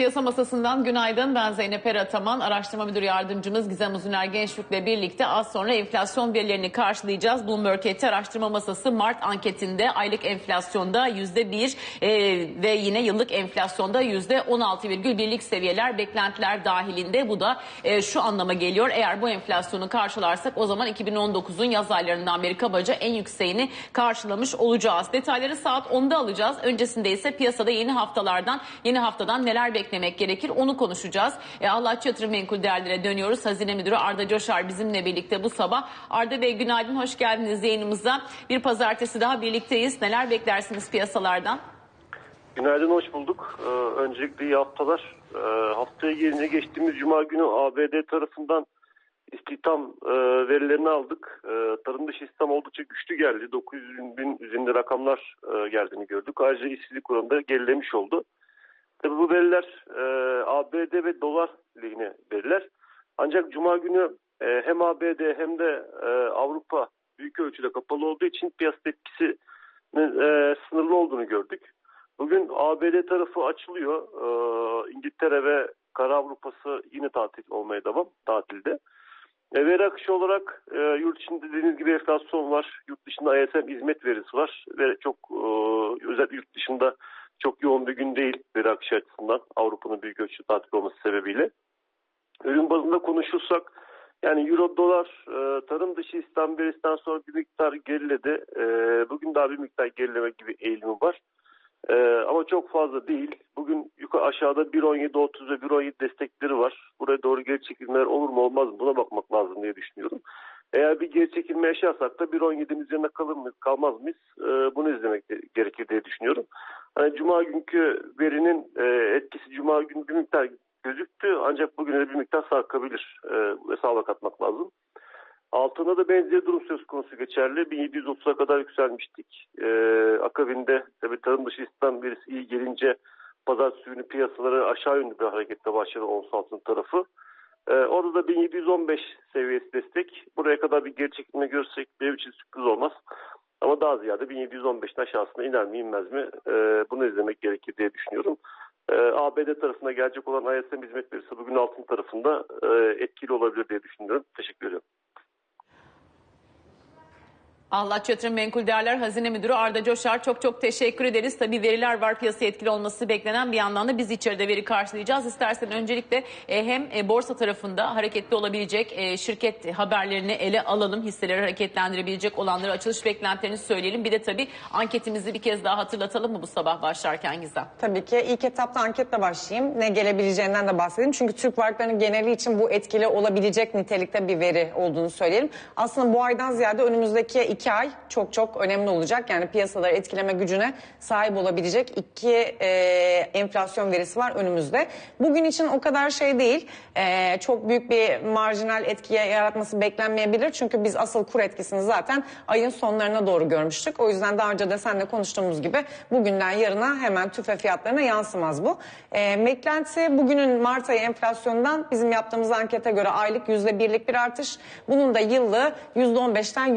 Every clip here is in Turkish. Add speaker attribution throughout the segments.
Speaker 1: Piyasa masasından günaydın. Ben Zeynep Erataman. Araştırma Müdür Yardımcımız Gizem Uzuner Gençlük'le birlikte az sonra enflasyon verilerini karşılayacağız. Bloomberg Eti Araştırma Masası Mart anketinde aylık enflasyonda %1 e, ve yine yıllık enflasyonda %16,1'lik seviyeler beklentiler dahilinde. Bu da e, şu anlama geliyor. Eğer bu enflasyonu karşılarsak o zaman 2019'un yaz aylarından beri kabaca en yükseğini karşılamış olacağız. Detayları saat 10'da alacağız. Öncesinde ise piyasada yeni haftalardan yeni haftadan neler beklemek gerekir onu konuşacağız. E, Allahçı Yatırım Menkul Değerlere dönüyoruz. Hazine Müdürü Arda Coşar bizimle birlikte bu sabah. Arda Bey günaydın, hoş geldiniz yayınımıza. Bir pazartesi daha birlikteyiz. Neler beklersiniz piyasalardan?
Speaker 2: Günaydın, hoş bulduk. Ee, öncelikle iyi haftalar. Ee, haftaya gelince geçtiğimiz Cuma günü ABD tarafından istihdam e, verilerini aldık. E, tarım dışı istihdam oldukça güçlü geldi. 900 bin üzerinde rakamlar e, geldiğini gördük. Ayrıca işsizlik oranında gerilemiş oldu. Tabii bu veriler e, ABD ve dolar lehine veriler. Ancak Cuma günü e, hem ABD hem de e, Avrupa büyük ölçüde kapalı olduğu için piyasa tepkisi e, sınırlı olduğunu gördük. Bugün ABD tarafı açılıyor. Ee, İngiltere ve Kara Avrupa'sı yine tatil olmaya devam tatilde. E, veri akışı olarak e, yurt içinde dediğiniz gibi enflasyon var. Yurt dışında ISM hizmet verisi var. Ve çok e, özellikle yurt dışında çok yoğun bir gün değil veri akışı açısından. Avrupa'nın büyük ölçüde tatil olması sebebiyle. Ürün bazında konuşursak yani euro dolar e, tarım dışı İslam verisinden sonra bir miktar geriledi. E, bugün daha bir miktar gerileme gibi eğilimi var. Ee, ama çok fazla değil. Bugün yukarı aşağıda 1.17.30 ve 1.17 destekleri var. Buraya doğru geri çekilmeler olur mu olmaz mı buna bakmak lazım diye düşünüyorum. Eğer bir geri çekilme yaşarsak da 1.17'nin üzerinde kalır mıyız kalmaz mıyız ee, bunu izlemek gerekir diye düşünüyorum. Hani Cuma günkü verinin e, etkisi Cuma günü bir miktar gözüktü ancak bugüne de bir miktar sarkabilir. E, hesaba katmak lazım. Altında da benzer durum söz konusu geçerli. 1730'a kadar yükselmiştik. Ee, akabinde tabii tarım dışı istihdam verisi iyi gelince pazartesi günü piyasaları aşağı yönlü bir hareketle başladı ons altın tarafı. Ee, orada da 1715 seviyesi destek. Buraya kadar bir geri çekilme görsek benim için sürpriz olmaz. Ama daha ziyade 1715'in aşağısına iner mi inmez mi ee, bunu izlemek gerekir diye düşünüyorum. Ee, ABD tarafına gelecek olan ISM hizmet verisi bugün altın tarafında e, etkili olabilir diye düşünüyorum. Teşekkür ederim.
Speaker 1: Allah Yatırım Menkul Değerler Hazine Müdürü Arda Coşar çok çok teşekkür ederiz. Tabii veriler var piyasa etkili olması beklenen bir yandan da biz içeride veri karşılayacağız. İstersen öncelikle e, hem e, borsa tarafında hareketli olabilecek e, şirket haberlerini ele alalım. Hisseleri hareketlendirebilecek olanları açılış beklentilerini söyleyelim. Bir de tabii anketimizi bir kez daha hatırlatalım mı bu sabah başlarken Gizem?
Speaker 3: Tabii ki ilk etapta anketle başlayayım. Ne gelebileceğinden de bahsedeyim. Çünkü Türk varlıklarının geneli için bu etkili olabilecek nitelikte bir veri olduğunu söyleyelim. Aslında bu aydan ziyade önümüzdeki iki ay çok çok önemli olacak. Yani piyasaları etkileme gücüne sahip olabilecek iki e, enflasyon verisi var önümüzde. Bugün için o kadar şey değil. E, çok büyük bir marjinal etkiye yaratması beklenmeyebilir. Çünkü biz asıl kur etkisini zaten ayın sonlarına doğru görmüştük. O yüzden daha önce de seninle konuştuğumuz gibi bugünden yarına hemen tüfe fiyatlarına yansımaz bu. E, beklenti bugünün Mart ayı enflasyondan bizim yaptığımız ankete göre aylık %1'lik bir artış. Bunun da yıllığı %15'ten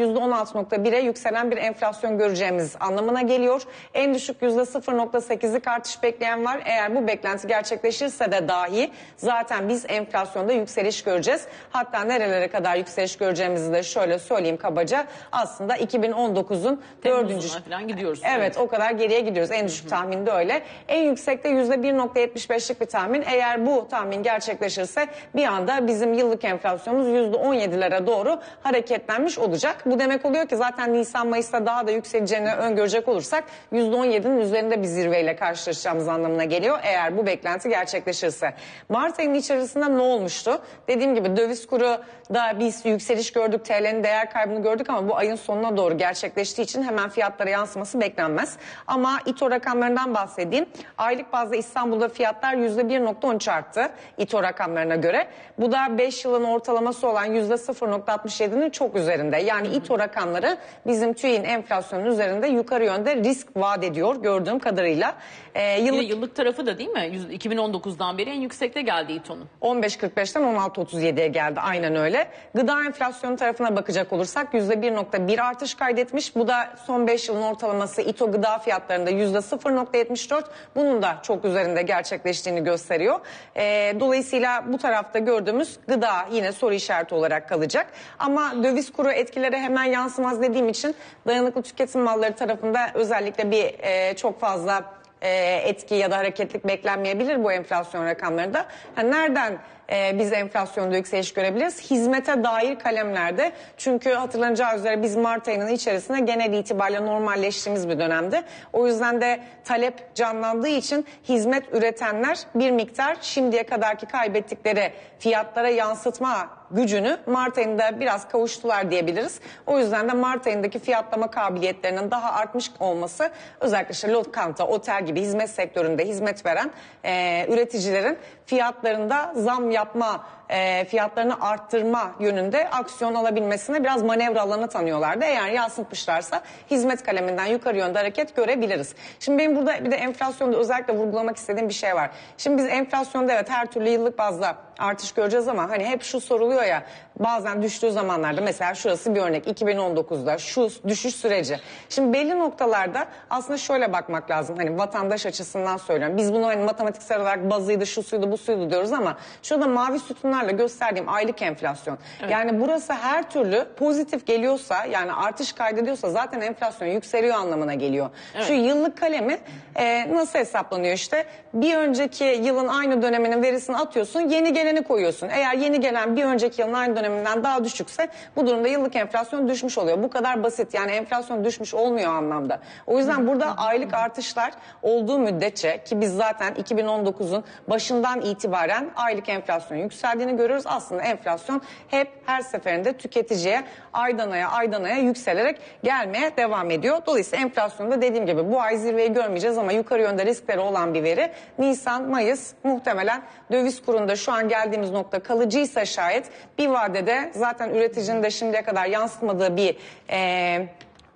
Speaker 3: %16.1'e yükselen bir enflasyon göreceğimiz anlamına geliyor. En düşük %0.8'lik artış bekleyen var. Eğer bu beklenti gerçekleşirse de dahi zaten biz enflasyonda yükseliş göreceğiz. Hatta nerelere kadar yükseliş göreceğimizi de şöyle söyleyeyim kabaca. Aslında 2019'un dördüncü...
Speaker 1: Temmuz'una falan gidiyoruz.
Speaker 3: Evet o kadar geriye gidiyoruz. En düşük tahmin de öyle. En yüksekte %1.75'lik bir tahmin. Eğer bu tahmin gerçekleşirse bir anda bizim yıllık enflasyonumuz %17'lere doğru hareketlenmiş olacak. Bu demek oluyor ki zaten Nisan Mayıs'ta daha da yükseleceğini öngörecek olursak %17'nin üzerinde bir zirveyle karşılaşacağımız anlamına geliyor. Eğer bu beklenti gerçekleşirse. Mart ayının içerisinde ne olmuştu? Dediğim gibi döviz kuru da biz yükseliş gördük. TL'nin değer kaybını gördük ama bu ayın sonuna doğru gerçekleştiği için hemen fiyatlara yansıması beklenmez. Ama İTO rakamlarından bahsedeyim. Aylık bazda İstanbul'da fiyatlar %1.13 arttı İTO rakamlarına göre. Bu da 5 yılın ortalaması olan %0.67'nin çok üzerinde. Yani İTO rakamları bizim TÜİ'nin enflasyonun üzerinde yukarı yönde risk vaat ediyor gördüğüm kadarıyla. Ee, yıllık
Speaker 1: yıllık tarafı da değil mi? Yüz- 2019'dan beri en yüksekte geldi İTO'nun.
Speaker 3: 15.45'ten 16.37'ye geldi aynen öyle. Gıda enflasyonu tarafına bakacak olursak %1.1 artış kaydetmiş. Bu da son 5 yılın ortalaması İTO gıda fiyatlarında %0.74. Bunun da çok üzerinde gerçekleştiğini gösteriyor. Ee, dolayısıyla bu tarafta gördüğümüz gıda yine soru işareti olarak kalacak. Ama döviz kuru etkileri hemen yansımaz dediğim için dayanıklı tüketim malları tarafında özellikle bir e, çok fazla e, etki ya da hareketlik beklenmeyebilir bu enflasyon rakamlarında. Ha, nereden e, biz enflasyonda yükseliş görebiliriz? Hizmete dair kalemlerde. Çünkü hatırlanacağı üzere biz Mart ayının içerisinde genel itibariyle normalleştiğimiz bir dönemde. O yüzden de talep canlandığı için hizmet üretenler bir miktar şimdiye kadarki kaybettikleri fiyatlara yansıtma gücünü Mart ayında biraz kavuştular diyebiliriz. O yüzden de Mart ayındaki fiyatlama kabiliyetlerinin daha artmış olması özellikle işte lokanta, otel gibi hizmet sektöründe hizmet veren e, üreticilerin fiyatlarında zam yapma, e, fiyatlarını arttırma yönünde aksiyon alabilmesine biraz manevra alanı tanıyorlardı. Eğer yansıtmışlarsa hizmet kaleminden yukarı yönde hareket görebiliriz. Şimdi benim burada bir de enflasyonda özellikle vurgulamak istediğim bir şey var. Şimdi biz enflasyonda evet her türlü yıllık bazda artış göreceğiz ama hani hep şu soruluyor ya bazen düştüğü zamanlarda mesela şurası bir örnek 2019'da şu düşüş süreci. Şimdi belli noktalarda aslında şöyle bakmak lazım hani vatandaş açısından söylüyorum. Biz bunu hani matematiksel olarak bazıydı şu suydu bu suydu diyoruz ama şurada mavi sütunlarla gösterdiğim aylık enflasyon. Yani burası her türlü pozitif geliyorsa yani artış kaydediyorsa zaten enflasyon yükseliyor anlamına geliyor. Şu yıllık kalemi e, nasıl hesaplanıyor işte bir önceki yılın aynı döneminin verisini atıyorsun yeni geleni koyuyorsun. Eğer yeni gelen bir önceki yılın aynı döneminden daha düşükse bu durumda yıllık enflasyon düşmüş oluyor. Bu kadar basit yani enflasyon düşmüş olmuyor anlamda. O yüzden burada aylık artışlar olduğu müddetçe ki biz zaten 2019'un başından itibaren aylık enflasyon yükseldiğini görüyoruz. Aslında enflasyon hep her seferinde tüketiciye aydan aya aydan aya yükselerek gelmeye devam ediyor. Dolayısıyla enflasyonda dediğim gibi bu ay zirveyi görmeyeceğiz ama yukarı yönde riskleri olan bir veri. Nisan, Mayıs muhtemelen döviz kurunda şu an geldiğimiz nokta kalıcıysa şayet bir vadede zaten üreticinin de şimdiye kadar yansıtmadığı bir e,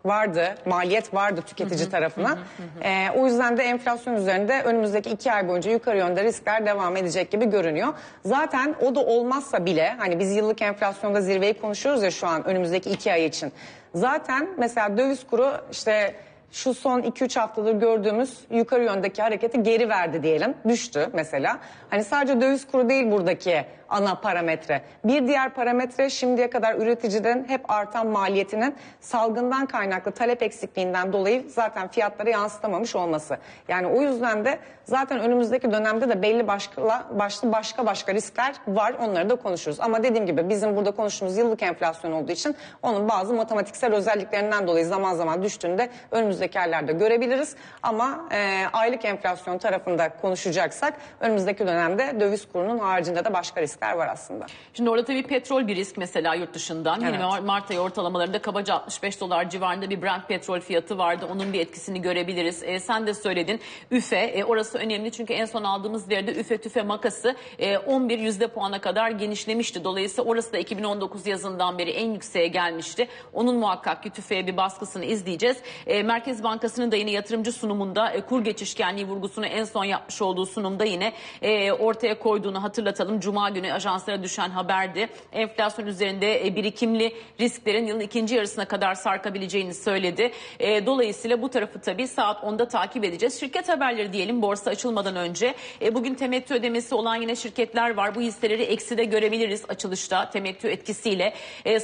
Speaker 3: vardı, maliyet vardı tüketici tarafına. Ee, o yüzden de enflasyon üzerinde önümüzdeki iki ay boyunca yukarı yönde riskler devam edecek gibi görünüyor. Zaten o da olmazsa bile hani biz yıllık enflasyonda zirveyi konuşuyoruz ya şu an önümüzdeki iki ay için. Zaten mesela döviz kuru işte şu son 2-3 haftadır gördüğümüz yukarı yöndeki hareketi geri verdi diyelim. Düştü mesela. Hani sadece döviz kuru değil buradaki ana parametre. Bir diğer parametre şimdiye kadar üreticilerin hep artan maliyetinin salgından kaynaklı talep eksikliğinden dolayı zaten fiyatlara yansıtamamış olması. Yani o yüzden de zaten önümüzdeki dönemde de belli başka, başlı başka başka riskler var. Onları da konuşuruz. Ama dediğim gibi bizim burada konuştuğumuz yıllık enflasyon olduğu için onun bazı matematiksel özelliklerinden dolayı zaman zaman düştüğünde önümüzdeki aylarda görebiliriz. Ama e, aylık enflasyon tarafında konuşacaksak önümüzdeki dönemde döviz kurunun haricinde de başka riskler var aslında.
Speaker 1: Şimdi orada tabii petrol bir risk mesela yurt dışından.
Speaker 3: Evet.
Speaker 1: Mar- Mart ayı ortalamalarında kabaca 65 dolar civarında bir Brent petrol fiyatı vardı. Onun bir etkisini görebiliriz. E, sen de söyledin üfe e, orası önemli çünkü en son aldığımız veride üfe tüfe makası e, 11 yüzde puana kadar genişlemişti. Dolayısıyla orası da 2019 yazından beri en yükseğe gelmişti. Onun muhakkak ki tüfeğe bir baskısını izleyeceğiz. E, Merkez Bankası'nın da yine yatırımcı sunumunda e, kur geçişkenliği vurgusunu en son yapmış olduğu sunumda yine e, ortaya koyduğunu hatırlatalım. Cuma günü ajanslara düşen haberdi. Enflasyon üzerinde e, birikimli risklerin yılın ikinci yarısına kadar sarkabileceğini söyledi. E, dolayısıyla bu tarafı tabii saat 10'da takip edeceğiz. Şirket haberleri diyelim borsa açılmadan önce. E, bugün temettü ödemesi olan yine şirketler var. Bu hisseleri ekside görebiliriz açılışta temettü etkisiyle.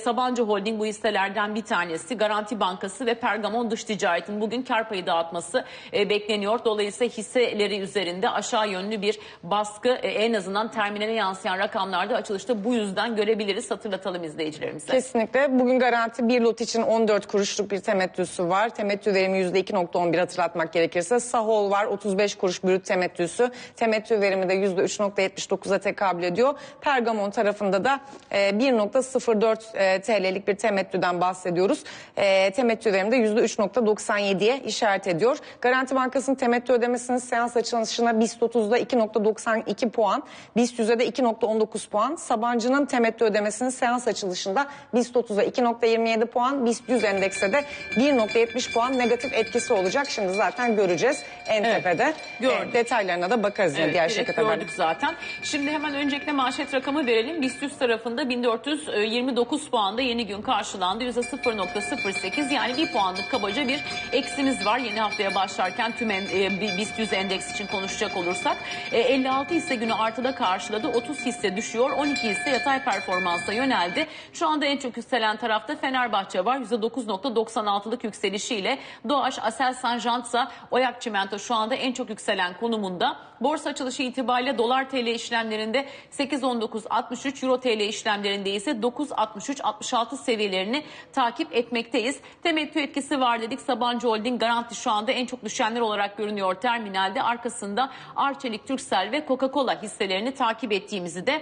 Speaker 1: Sabancı Holding bu hisselerden bir tanesi. Garanti Bankası ve Pergamon Dış Ticaret'in bugün kar payı dağıtması bekleniyor. Dolayısıyla hisseleri üzerinde aşağı yönlü bir baskı en azından terminale yansıyan rakamlarda açılışta bu yüzden görebiliriz. Hatırlatalım izleyicilerimize.
Speaker 3: Kesinlikle. Bugün garanti bir lot için 14 kuruşluk bir temettüsü var. Temettü verimi %2.11 hatırlatmak gerekirse. Sahol var 35 kuruş brüt temettüsü. Temettü verimi de %3.79'a tekabül ediyor. Pergamon tarafında da e, 1.04 e, TL'lik bir temettüden bahsediyoruz. E, temettü verimi de %3.97 %2.97'ye işaret ediyor. Garanti Bankası'nın temettü ödemesinin seans açılışına BIST 30'da 2.92 puan, BIST 100'e de 2.19 puan. Sabancı'nın temettü ödemesinin seans açılışında BIST 30'a 2.27 puan, BIST 100 endekse de 1.70 puan negatif etkisi olacak. Şimdi zaten göreceğiz en
Speaker 1: Evet,
Speaker 3: tepede.
Speaker 1: gördük.
Speaker 3: E, detaylarına da bakarız
Speaker 1: Evet,
Speaker 3: diğer şirket
Speaker 1: gördük zaten. Şimdi hemen öncelikle manşet rakamı verelim. BIST 100 tarafında 1429 puanda yeni gün karşılandı. %0.08 yani bir puanlık kabaca bir eksimiz var. Yeni haftaya başlarken tüm en, e, BIST 100 endeks için konuşacak olursak. E, 56 hisse günü artıda karşıladı. 30 hisse düşüyor. 12 hisse yatay performansa yöneldi. Şu anda en çok yükselen tarafta Fenerbahçe var. %9.96'lık yükselişiyle Doğaç, Aselsan, Jantsa, Oyak Çimento şu anda en çok yükselen konumunda. Borsa açılışı itibariyle dolar TL işlemlerinde 8.19.63, euro TL işlemlerinde ise 9.63.66 seviyelerini takip etmekteyiz. Temettü etkisi var dedik. Sabancı Holding Garanti şu anda en çok düşenler olarak görünüyor terminalde. Arkasında Arçelik, Türksel ve Coca-Cola hisselerini takip ettiğimizi de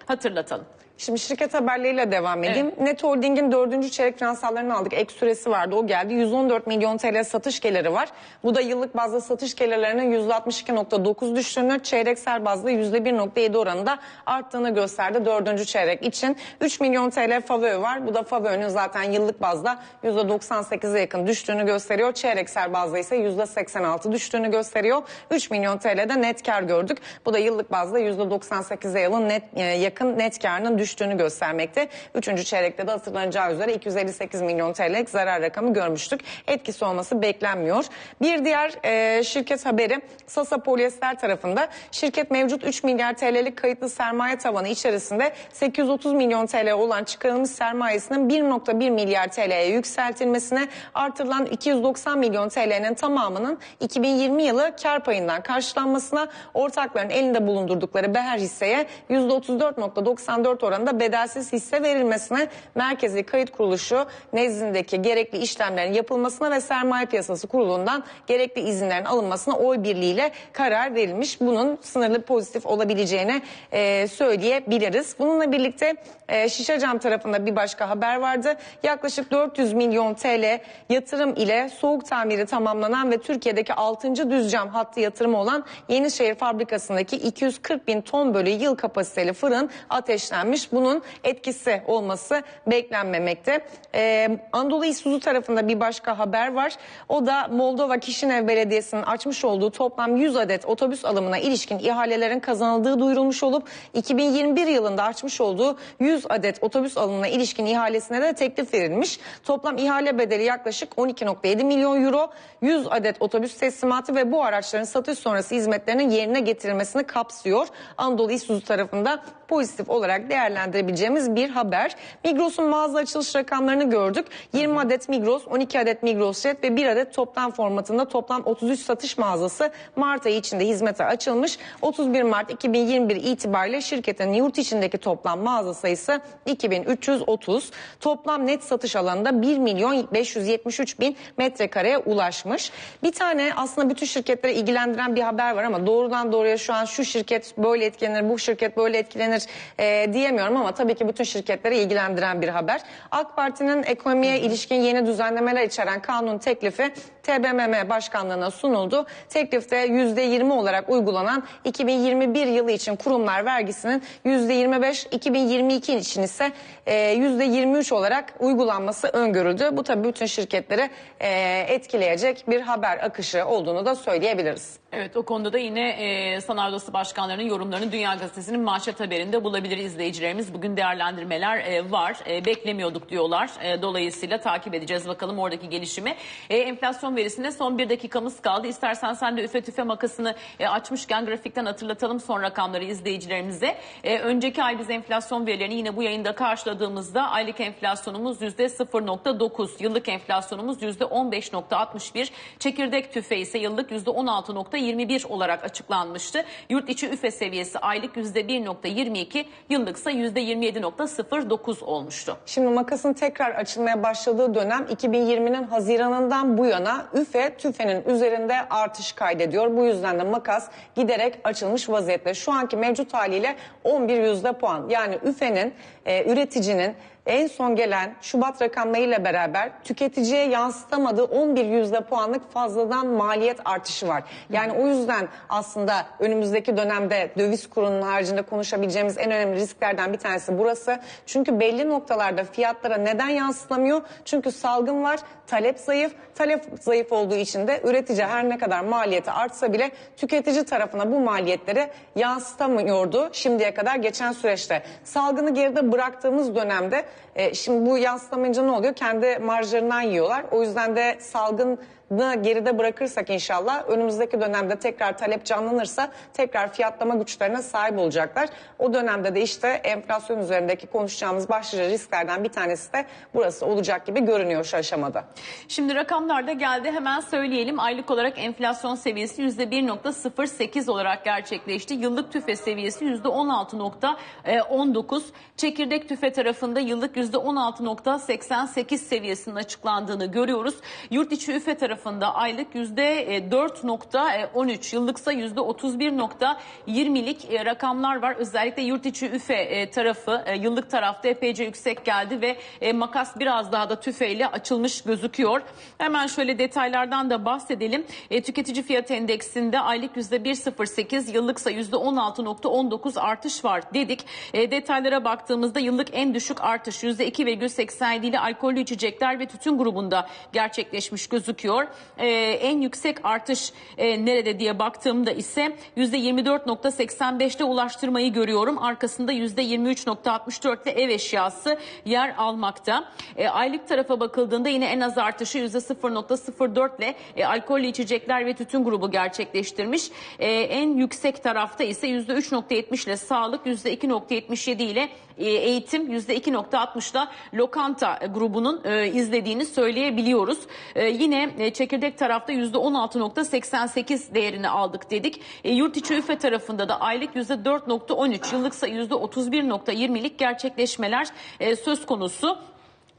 Speaker 1: hatırlatalım.
Speaker 3: Şimdi şirket haberleriyle devam edeyim. Net Holding'in dördüncü çeyrek finansallarını aldık. Ek süresi vardı o geldi. 114 milyon TL satış geliri var. Bu da yıllık bazda satış gelirlerinin %62.9 düştüğünü, çeyreksel bazda %1.7 oranında arttığını gösterdi dördüncü çeyrek için. 3 milyon TL favori var. Bu da favorin zaten yıllık bazda %98'e yakın düştüğünü gösteriyor. Çeyreksel bazda ise %86 düştüğünü gösteriyor. 3 milyon TL'de net kar gördük. Bu da yıllık bazda %98'e yakın net, e, yakın net karının düştüğünü göstermekte. Üçüncü çeyrekte de hatırlanacağı üzere 258 milyon TL'lik zarar rakamı görmüştük. Etkisi olması beklenmiyor. Bir diğer e, şirket haberi Sasa Polyester tarafında şirket mevcut 3 milyar TL'lik kayıtlı sermaye tavanı içerisinde 830 milyon TL olan çıkarılmış sermayesinin 1.1 milyar TL'ye yükseltilmesine artırılan 290 milyon TL'nin tamamının 2020 yılı kar payından karşılanmasına ortakların elinde bulundurdukları Beher hisseye %34.94 oranında bedelsiz hisse verilmesine Merkezi Kayıt Kuruluşu nezdindeki gerekli işlemlerin yapılmasına ve Sermaye Piyasası Kurulu'ndan gerekli izinlerin alınmasına oy birliğiyle karar verilmiş. Bunun sınırlı pozitif olabileceğini e, söyleyebiliriz. Bununla birlikte e, Şişecam tarafında bir başka haber vardı. Yaklaşık 400 milyon TL yatırım ile soğuk tamiri tamamlanan ve Türkiye'deki 6. düz cam hattı yatırımı olan Yenişehir fabrikasındaki 240 bin ton bölü yıl kapasiteli fırın ateşlenmiş. Bunun etkisi olması beklenmemekte. Ee, Anadolu İsuzu tarafında bir başka haber var. O da Moldova Kişinev Belediyesi'nin açmış olduğu toplam 100 adet otobüs alımına ilişkin ihalelerin kazanıldığı duyurulmuş olup 2021 yılında açmış olduğu 100 adet otobüs alımına ilişkin ihalesine de teklif verilmiş. Toplam ihale bedeli yaklaşık 12.7 milyon euro. 100 adet otobüs teslimatı ve bu araçların satış sonrası hizmetlerinin yerine getirilmesini kapsıyor. Anadolu İsuzu tarafında pozitif olarak değerlendirebileceğimiz bir haber. Migros'un mağaza açılış rakamlarını gördük. 20 adet Migros, 12 adet Migros Jet ve 1 adet toplam formatında toplam 33 satış mağazası Mart ayı içinde hizmete açılmış. 31 Mart 2021 itibariyle şirketin yurt içindeki toplam mağaza sayısı 2330. Toplam net satış alanında 1 milyon 573 bin metrekareye ulaşmış. Bir tane aslında bütün şirketlere ilgilendiren bir haber var ama doğrudan doğruya şu an şu şirket böyle etkilenir, bu şirket böyle etkilenir e, diyemiyorum ama tabii ki bütün şirketleri ilgilendiren bir haber. AK Parti'nin ekonomiye ilişkin yeni düzenlemeler içeren kanun teklifi TBMM Başkanlığı'na sunuldu. Teklifte %20 olarak uygulanan 2021 yılı için kurumlar vergisinin %25, 2022 için ise e, %23 olarak uygulanması öngörüldü. Bu tabii bütün şirketleri e, etkileyecek bir haber akışı olduğunu da söyleyebiliriz.
Speaker 1: Evet o konuda da yine e, Sanayi Odası Başkanlarının yorumlarını Dünya Gazetesi'nin manşet haberinde bulabilir izleyicilerimiz. Bugün değerlendirmeler e, var. E, beklemiyorduk diyorlar. E, dolayısıyla takip edeceğiz bakalım oradaki gelişimi. E, enflasyon verisine son bir dakikamız kaldı. İstersen sen de üfe tüfe makasını e, açmışken grafikten hatırlatalım son rakamları izleyicilerimize. E, önceki ay biz enflasyon verilerini yine bu yayında karşıladığımızda aylık enflasyonumuz %0.9, yıllık enflasyonumuz %15.61, çekirdek tüfe ise yıllık %16.21 olarak açıklanmıştı. Yurt içi üfe seviyesi aylık %1.22, yıllıksa %27.09 olmuştu.
Speaker 3: Şimdi makasın tekrar açılmaya başladığı dönem 2020'nin Haziran'ından bu yana üfe tüfenin üzerinde artış kaydediyor. Bu yüzden de makas giderek açılmış vaziyette. Şu anki mevcut haliyle 11 yüzde puan. Yani üfenin e, üreticinin en son gelen Şubat rakamlarıyla beraber tüketiciye yansıtamadığı 11 yüzde puanlık fazladan maliyet artışı var. Yani o yüzden aslında önümüzdeki dönemde döviz kurunun haricinde konuşabileceğimiz en önemli risklerden bir tanesi burası. Çünkü belli noktalarda fiyatlara neden yansıtamıyor? Çünkü salgın var, talep zayıf. Talep zayıf olduğu için de üretici her ne kadar maliyeti artsa bile tüketici tarafına bu maliyetleri yansıtamıyordu şimdiye kadar geçen süreçte. Salgını geride bıraktığımız dönemde e, şimdi bu yansıtamayınca ne oluyor? Kendi marjlarından yiyorlar. O yüzden de salgın geride bırakırsak inşallah önümüzdeki dönemde tekrar talep canlanırsa tekrar fiyatlama güçlerine sahip olacaklar. O dönemde de işte enflasyon üzerindeki konuşacağımız başlıca risklerden bir tanesi de burası olacak gibi görünüyor şu aşamada.
Speaker 1: Şimdi rakamlar da geldi hemen söyleyelim. Aylık olarak enflasyon seviyesi %1.08 olarak gerçekleşti. Yıllık tüfe seviyesi %16.19. Çekirdek tüfe tarafında yıllık %16.88 seviyesinin açıklandığını görüyoruz. Yurt içi üfe tarafında aylık %4.13 yıllıksa %31.20'lik e, rakamlar var. Özellikle yurt içi üfe e, tarafı e, yıllık tarafta epeyce yüksek geldi ve makas biraz daha da tüfeyle açılmış gözüküyor. Hemen şöyle detaylardan da bahsedelim. Tüketici fiyat endeksinde aylık %1.08 yıllıksa %16.19 artış var dedik. Detaylara baktığımızda yıllık en düşük artış %2,87 ile alkollü içecekler ve tütün grubunda gerçekleşmiş gözüküyor. Ee, en yüksek artış e, nerede diye baktığımda ise %24.85'te ulaştırmayı görüyorum. Arkasında %23.64'te ev eşyası yer almakta. E, aylık tarafa bakıldığında yine en az artışı %0.04 ile e, alkollü içecekler ve tütün grubu gerçekleştirmiş. E, en yüksek tarafta ise %3.70 ile sağlık, %2.77 ile e, eğitim %2.60'da lokanta grubunun e, izlediğini söyleyebiliyoruz. E, çekirdek tarafta %16.88 değerini aldık dedik. Yurt içi üfe tarafında da aylık %4.13 yıllıksa %31.20'lik gerçekleşmeler söz konusu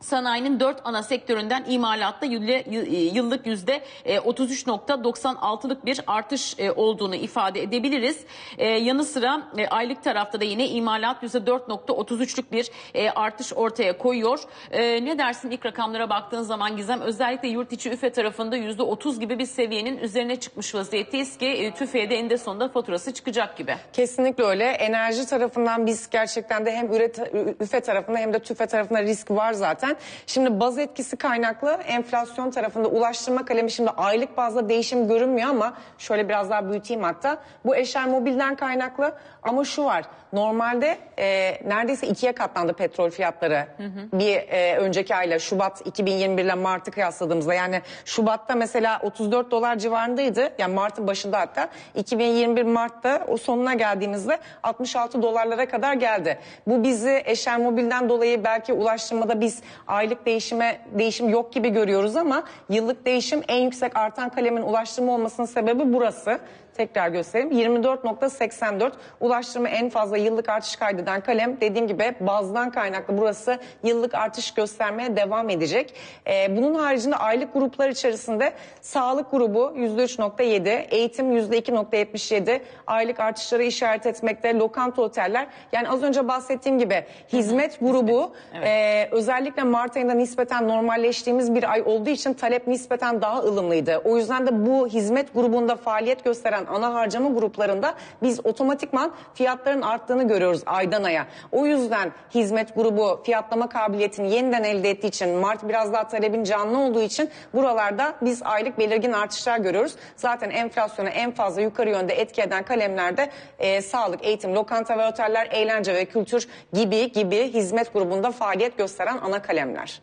Speaker 1: sanayinin dört ana sektöründen imalatta yıllık yüzde 33.96'lık e, bir artış e, olduğunu ifade edebiliriz. E, yanı sıra aylık tarafta da yine imalat yüzde 4.33'lük bir artış ortaya koyuyor. Ne dersin ilk rakamlara baktığın zaman Gizem özellikle yurt içi üfe tarafında yüzde 30 gibi bir seviyenin üzerine çıkmış vaziyetteyiz ki TÜFE'ye de eninde sonunda faturası çıkacak gibi.
Speaker 3: Kesinlikle öyle. Enerji tarafından biz gerçekten de hem üret, üfe tarafında hem de tüfe tarafında risk var zaten zaten. Şimdi baz etkisi kaynaklı enflasyon tarafında ulaştırma kalemi şimdi aylık bazda değişim görünmüyor ama şöyle biraz daha büyüteyim hatta. Bu Eşer Mobil'den kaynaklı ama şu var. Normalde e, neredeyse ikiye katlandı petrol fiyatları hı hı. bir e, önceki ayla Şubat 2021 ile Mart'ı kıyasladığımızda. Yani Şubat'ta mesela 34 dolar civarındaydı. Yani Mart'ın başında hatta 2021 Mart'ta o sonuna geldiğimizde 66 dolarlara kadar geldi. Bu bizi Eşer Mobil'den dolayı belki ulaştırmada biz aylık değişime değişim yok gibi görüyoruz ama yıllık değişim en yüksek artan kalemin ulaştırma olmasının sebebi burası. Tekrar göstereyim. 24.84 ulaştırma en fazla yıllık artış kaydeden kalem. Dediğim gibi bazdan kaynaklı burası yıllık artış göstermeye devam edecek. Ee, bunun haricinde aylık gruplar içerisinde sağlık grubu %3.7, eğitim %2.77 aylık artışları işaret etmekte. Lokanta oteller yani az önce bahsettiğim gibi hizmet grubu evet. e, özellikle Mart ayında nispeten normalleştiğimiz bir ay olduğu için talep nispeten daha ılımlıydı. O yüzden de bu hizmet grubunda faaliyet gösteren üreten ana harcama gruplarında biz otomatikman fiyatların arttığını görüyoruz aydan aya. O yüzden hizmet grubu fiyatlama kabiliyetini yeniden elde ettiği için Mart biraz daha talebin canlı olduğu için buralarda biz aylık belirgin artışlar görüyoruz. Zaten enflasyona en fazla yukarı yönde etki eden kalemlerde e, sağlık, eğitim, lokanta ve oteller, eğlence ve kültür gibi gibi hizmet grubunda faaliyet gösteren ana kalemler.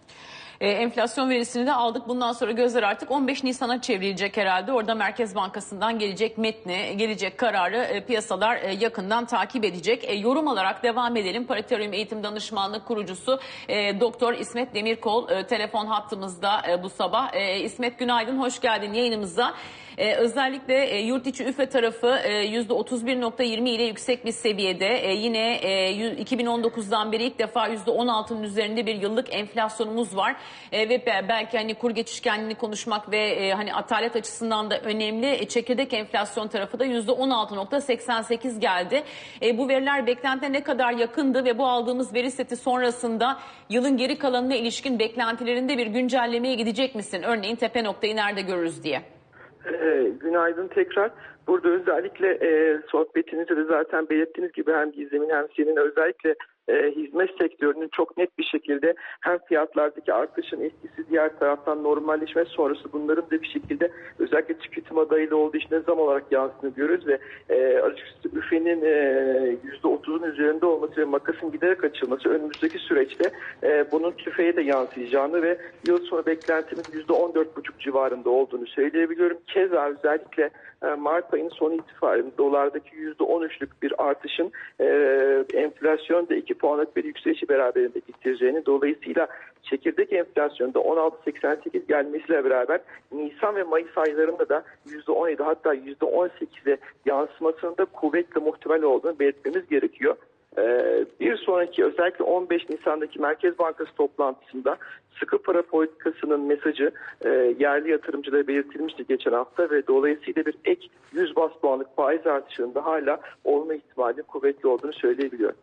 Speaker 1: E, enflasyon verisini de aldık. Bundan sonra gözler artık 15 Nisan'a çevrilecek herhalde. Orada Merkez Bankası'ndan gelecek metni, gelecek kararı e, piyasalar e, yakından takip edecek. E, yorum alarak devam edelim. Pariteryum Eğitim Danışmanlık kurucusu e, Doktor İsmet Demirkol e, telefon hattımızda e, bu sabah. E, İsmet günaydın, hoş geldin yayınımıza. Ee, özellikle e, yurt içi üfe tarafı e, %31.20 ile yüksek bir seviyede. E, yine e, 2019'dan beri ilk defa %16'nın üzerinde bir yıllık enflasyonumuz var. E, ve be- belki hani kur geçişkenliğini konuşmak ve e, hani atalet açısından da önemli. E, çekirdek enflasyon tarafı da %16.88 geldi. E, bu veriler beklentine ne kadar yakındı ve bu aldığımız veri seti sonrasında yılın geri kalanına ilişkin beklentilerinde bir güncellemeye gidecek misin? Örneğin tepe noktayı nerede görürüz diye.
Speaker 4: Ee, günaydın tekrar. Burada özellikle e, sohbetinizde de zaten belirttiğiniz gibi hem Gizem'in hem senin özellikle e, hizmet sektörünün çok net bir şekilde hem fiyatlardaki artışın etkisi diğer taraftan normalleşme sonrası bunların da bir şekilde özellikle tüketim adayıyla olduğu için zaman olarak yansıdığını görüyoruz ve e, açıkçası üfenin e, %30'un üzerinde olması ve makasın giderek açılması önümüzdeki süreçte bunun tüfeğe de yansıyacağını ve yıl sonu beklentimiz %14,5 civarında olduğunu söyleyebiliyorum. Keza özellikle Mart ayının sonu itibariyle dolardaki %13'lük bir artışın e, enflasyonda 2 puanlık bir yükselişi beraberinde getireceğini dolayısıyla çekirdek enflasyonda 16.88 gelmesiyle beraber Nisan ve Mayıs aylarında da %17 hatta %18'e yansımasının da kuvvetle muhtemel olduğunu belirtmemiz gerekiyor. Ee, Bir sonraki özellikle 15 Nisan'daki Merkez Bankası toplantısında sıkı para politikasının mesajı e, yerli yatırımcılara belirtilmişti geçen hafta ve dolayısıyla bir ek 100 bas puanlık faiz artışının da hala olma ihtimali kuvvetli olduğunu söyleyebiliyorum.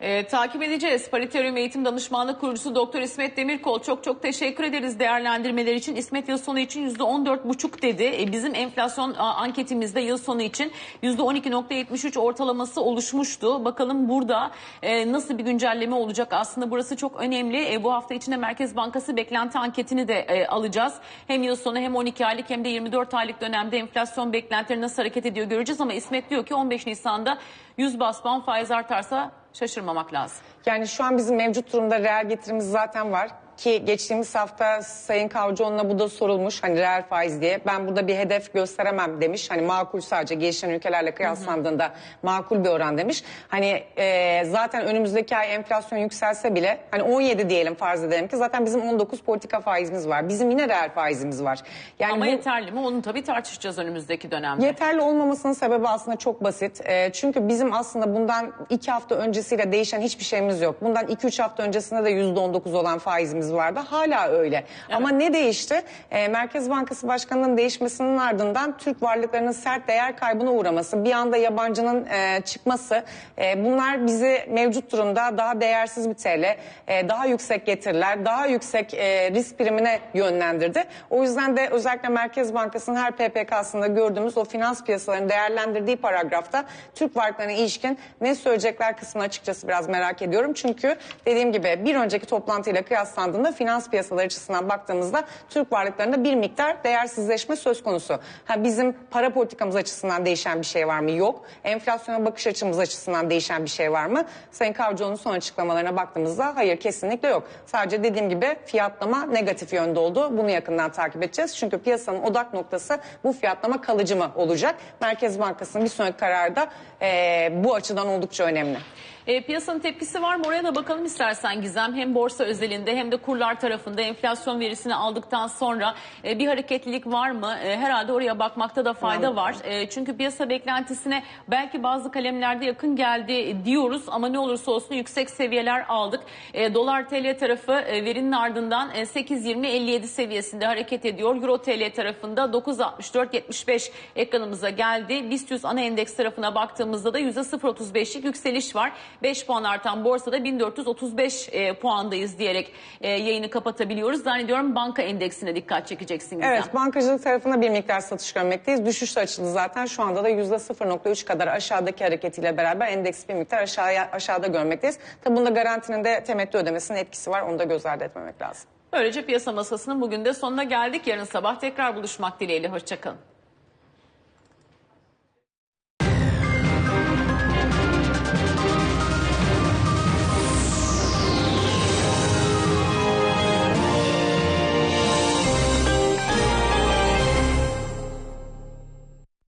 Speaker 1: Ee, takip edeceğiz. Pariteryum Eğitim Danışmanlık Kurucusu Doktor İsmet Demirkol çok çok teşekkür ederiz değerlendirmeler için. İsmet yıl sonu için %14,5 dedi. E, bizim enflasyon a, anketimizde yıl sonu için %12,73 ortalaması oluşmuştu. Bakalım burada e, nasıl bir güncelleme olacak? Aslında burası çok önemli. E, bu hafta içinde Merkez Bankası beklenti anketini de e, alacağız. Hem yıl sonu hem 12 aylık hem de 24 aylık dönemde enflasyon beklentileri nasıl hareket ediyor göreceğiz. Ama İsmet diyor ki 15 Nisan'da 100 bas faiz artarsa şaşırmamak lazım.
Speaker 3: Yani şu an bizim mevcut durumda reel getirimiz zaten var. Ki geçtiğimiz hafta Sayın Kavcıoğlu'na bu da sorulmuş hani reel faiz diye. Ben burada bir hedef gösteremem demiş. Hani makul sadece gelişen ülkelerle kıyaslandığında makul bir oran demiş. Hani e, zaten önümüzdeki ay enflasyon yükselse bile hani 17 diyelim farz edelim ki zaten bizim 19 politika faizimiz var. Bizim yine reel faizimiz var. Yani
Speaker 1: Ama
Speaker 3: bu-
Speaker 1: yeterli mi? Onu tabii tartışacağız önümüzdeki dönemde.
Speaker 3: Yeterli olmamasının sebebi aslında çok basit. Ee, çünkü bizim aslında bundan iki hafta öncesiyle değişen hiçbir şeyimiz yok. Bundan iki üç hafta öncesinde de yüzde on dokuz olan faizimiz vardı. Hala öyle. Ama ne değişti? Ee, Merkez Bankası Başkanı'nın değişmesinin ardından Türk varlıklarının sert değer kaybına uğraması, bir anda yabancının e, çıkması. e, bunlar bizi mevcut durumda daha değersiz bir TL, e, daha yüksek getiriler, daha yüksek e, risk primine yönlendirdi. O yüzden de özellikle Merkez Bankası'nın her PPK'sında gördüğümüz o finans piyasalarını değerlendirdiği paragrafta Türk varlıklarına ilişkin ne söyleyecekler kısmını açıkçası biraz merak ediyorum. Çünkü dediğim gibi bir önceki toplantıyla kıyaslandığında finans piyasaları açısından baktığımızda Türk varlıklarında bir miktar değersizleşme söz konusu. Ha, bizim para politikamız açısından değişen bir şey var mı? Yok. Enflasyona bakış açımız açısından değişen bir şey var mı? Sayın Kavcıoğlu'nun son açıklamalarına baktığımızda hayır kesinlikle yok. Sadece dediğim gibi fiyatlama negatif yönde oldu. Bunu yakından takip edeceğiz. Çünkü piyasanın odak noktası bu fiyatlama kalıcı mı olacak? Merkez Bankası'nın bir sonraki kararı da eee, bu açıdan oldukça önemli.
Speaker 1: E, piyasanın tepkisi var mı? Oraya da bakalım istersen Gizem. Hem borsa özelinde hem de kurlar tarafında enflasyon verisini aldıktan sonra e, bir hareketlilik var mı? E, herhalde oraya bakmakta da fayda var. E, çünkü piyasa beklentisine belki bazı kalemlerde yakın geldi diyoruz ama ne olursa olsun yüksek seviyeler aldık. E, Dolar TL tarafı e, verinin ardından e, 8.20-57 seviyesinde hareket ediyor. Euro TL tarafında 9.64-75 ekranımıza geldi. BIST 100 ana endeks tarafına baktığımızda da %0.35'lik yükseliş var. 5 puan artan borsada 1435 e, puandayız diyerek e, yayını kapatabiliyoruz. Zannediyorum banka endeksine dikkat çekeceksin Gizem.
Speaker 3: Evet bankacılık tarafında bir miktar satış görmekteyiz. Düşüş açıldı zaten. Şu anda da %0.3 kadar aşağıdaki hareketiyle beraber endeks bir miktar aşağıya, aşağıda görmekteyiz. Tabi bunda garantinin de temettü ödemesinin etkisi var. Onu da göz ardı etmemek lazım.
Speaker 1: Böylece piyasa masasının bugün de sonuna geldik. Yarın sabah tekrar buluşmak dileğiyle. Hoşçakalın.